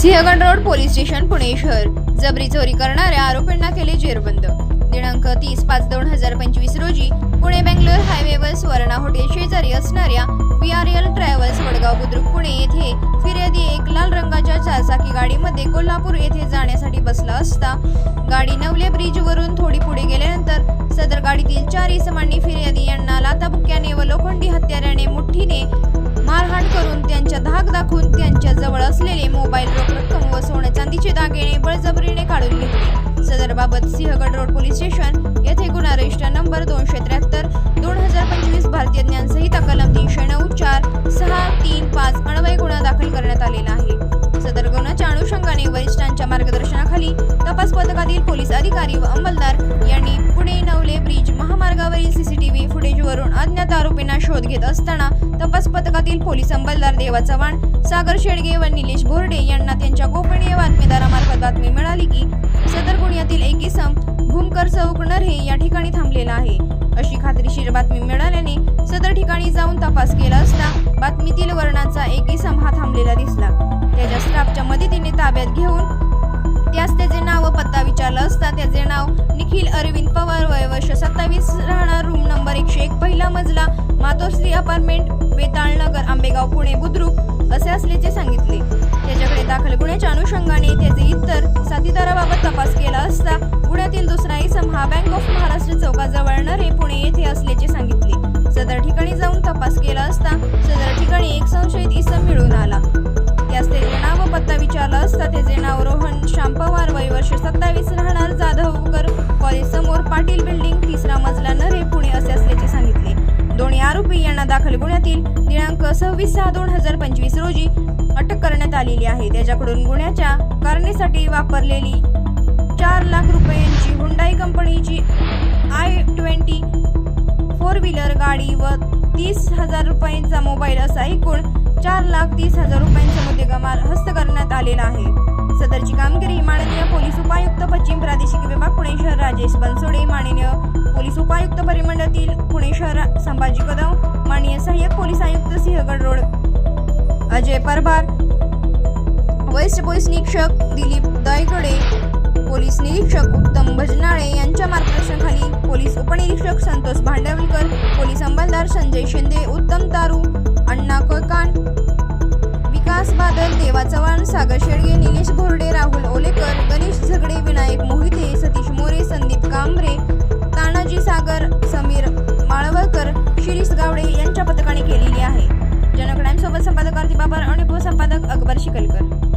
Sinhagad road police station Pune शहर. जबरी चोरी करणाऱ्या आरोपींना केले जेरबंद. दिनांक तीस पाच दोन हजार पंचवीस रोजी पुणे बेंगलोर हायवेवर सुवर्णा हॉटेल शेजारी असणाऱ्या P R L travels Vadgaon Budruk Pune येथे फिर्यादी एक लाल रंगाच्या चारचाकी गाडीमध्ये कोल्हापूर येथे जाण्यासाठी बसला असता गाडी नवले ब्रिजवरून थोडी पुढे गेल्यानंतर सदर गाडीतील चार इसमांनी फिर्यादी यांना लाताबुक्याने व लोखंडी हत्याराने मुठ्ठीने मारहाण करून त्यांच्या धाक दाखवून त्यांच्या जवळ असलेले मोबाईल रोख रक्कम व सोने चांदीचे दागिने बळजबरीने काढून घेतले. सदरबाबत सिंहगड रोड पोलीस स्टेशन येथे गुन्हा रजिस्टर नंबर दोनशे त्र्याहत्तर दोन हजार पंचवीस भारतीय ज्ञान संहिता कलम तीनशे नऊ चार सहा तीन पाच अन्वय गुन्हा दाखल करण्यात आलेला आहे. सदर गुन्ह्याच्या अनुषंगाने वरिष्ठांच्या मार्गदर्शनाखाली तपास पथकातील पोलीस अधिकारी व अंमलदार यांनी पुणे नवले ब्रिज महामार्गावरील सीसीटीव्ही फुटेजवरून अज्ञात आरोपींना शोध घेत असताना पथकातील पोलीस अंमलदार देवा चव्हाण सागर शेडगे व निलेश बोर्डे यांना त्यांच्या गोपनीय बातमीदारामार्फत बातमी मिळाली की सदर गुन्ह्यातील एक इसम भूमकर चौक नरहे या ठिकाणी थांबलेला आहे. अशी खात्रीशीर बातमी मिळाल्याने सदर ठिकाणी जाऊन तपास केला असता बातमीतील वर्णाचा एक इसम हा थांबलेला दिसला. त्याच्या स्टाफच्या मदतीने ताब्यात घेऊन त्यास त्याचे नाव व पत्ता विचारला असता त्याचे नाव निखिल अरविंद पवार वय वर्ष सत्तावीस राहणार रूम नंबर एकशे एक पहिला मजला मातोश्री अपार्टमेंट बेता आंबेगाव बुद्रुक असे असल्याचे सांगितले. त्याच्याकडे दाखल गुन्ह्याच्या अनुषंगाने त्याचे इतर साथीदाराबाबत तपास केला असता पुण्यातील दुसरा इसम हा बँक ऑफ महाराष्ट्र चौकाजवळ नरे पुणे येथे असल्याचे सांगितले. सदर ठिकाणी जाऊन तपास केला असता सदर ठिकाणी एक संशयित इसम मिळून आला. त्यास त्याचे नाव व पत्ता विचारला असता त्याचे नाव रोहन श्याम पवार वय वर्ष सत्तावीस राहणार दाखल गुन्ह्यातील दिनांक सव्वीस सहा दोन हजार पंचवीस रोजी अटक करण्यात आलेली आहे. त्याच्याकडून गुन्ह्याच्या कारणेसाठी वापरलेली चार लाख रुपयांची हुंडाई कंपनीची आय ट्वेंटी फोर व्हीलर गाडी व तीस हजार रुपयांचा मोबाईल असा एकूण चार लाख तीस हजार रुपयांचा मुद्देमाल हस्त करण्यात आलेला आहे. सदरची कामगिरी माननीय पोलीस उपायुक्त पश्चिम प्रादेशिक विभाग पुणे शहर राजेश बनसोडे माननीय पोलीस उपायुक्त परिमंडळातील पुणे शहर संभाजी कदम माननीय सहाय्यक पोलीस आयुक्त सिंहगड रोड. अजय परभार. वरिष्ठ पोलीस निरीक्षक दिलीप दयगडे. पोलीस निरीक्षक उत्तम भजनाळे यांच्या मार्गदर्शनाखाली पोलीस उपनिरीक्षक संतोष भांडवलकर पोलीस अंमलदार संजय शिंदे उत्तम तारू अण्णा कोकान विकास बादल देवा चव्हाण सागर शेडगे निलेश भोरडे राहुल ओलेकर गणेश झगडे विना शिकलकर